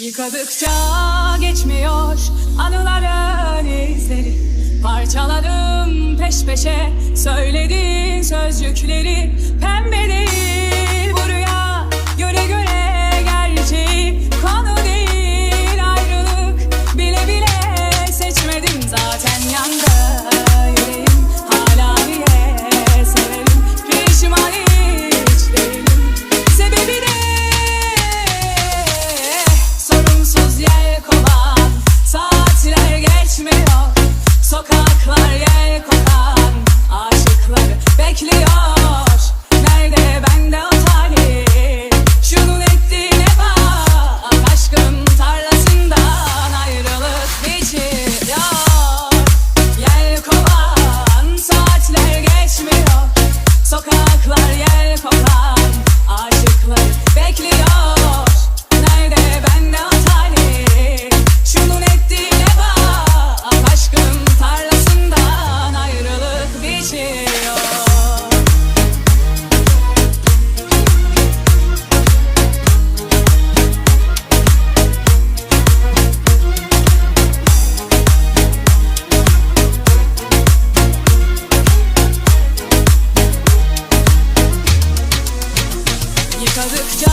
Yıkadıkça geçmiyor anıların izleri. Parçaladım peş peşe söylediğin sözcükleri. Dallar yel kopan Aşıklar bekliyor. Aradıkça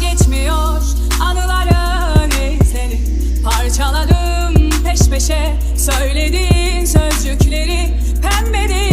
geçmiyor. Anıların izleri Parçaladım peş peşe. Söylediğin sözcükleri Pembe değil.